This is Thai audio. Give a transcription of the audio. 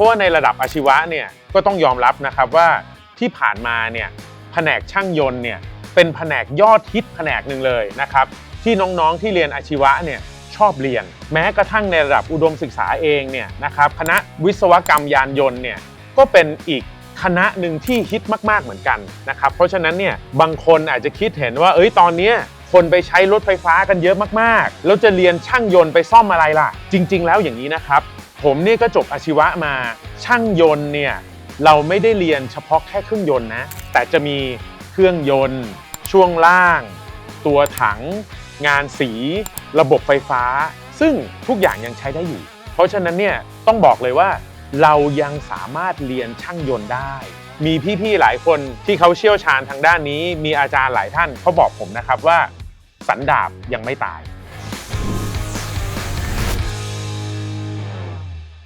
ราะว่าในระดับอาชีวะเนี่ยก็ต้องยอมรับนะครับว่าที่ผ่านมาเนี่ยแผนกช่างยนต์เนี่ยเป็นแผนกยอดฮิตแผนกหนึ่งเลยนะครับที่น้องๆที่เรียนอาชีวะเนี่ยชอบเรียน แม้กระทั่งในระดับอุดมศึกษาเองเนี่ยนะครับคณะวิศวกรรมยานยนต์เนี่ยก็เป็นอีกคณะหนึ่งที่ฮิตมากๆเหมือนกันนะครับเพราะฉะนั้นเนี่ยบางคนอาจจะคิดเห็นว่าเอ้ยตอนนี้คนไปใช้รถไฟฟ้ากันเยอะมากๆ แล้วจะเรียนช่างยนต์ไปซ่อมอะไรล่ะ จริง ๆ แล้วอย่างนี้นะครับ ผมเนี่ยก็จบอาชีวะมาช่างยนต์เนี่ยเราไม่ได้เรียนเฉพาะแค่เครื่องยนต์นะ แต่จะมีเครื่องยนต์ ช่วงล่าง ตัวถัง งานสี ระบบไฟฟ้า ซึ่งทุกอย่างยังใช้ได้อยู่ เพราะฉะนั้นเนี่ยต้องบอกเลยว่า เรายังสามารถเรียนช่างยนต์ได้ มีพี่ๆหลายคนที่เขาเชี่ยวชาญทางด้านนี้ มีอาจารย์หลายท่านเขาบอกผมนะครับว่า สันดาบยังไม่ตาย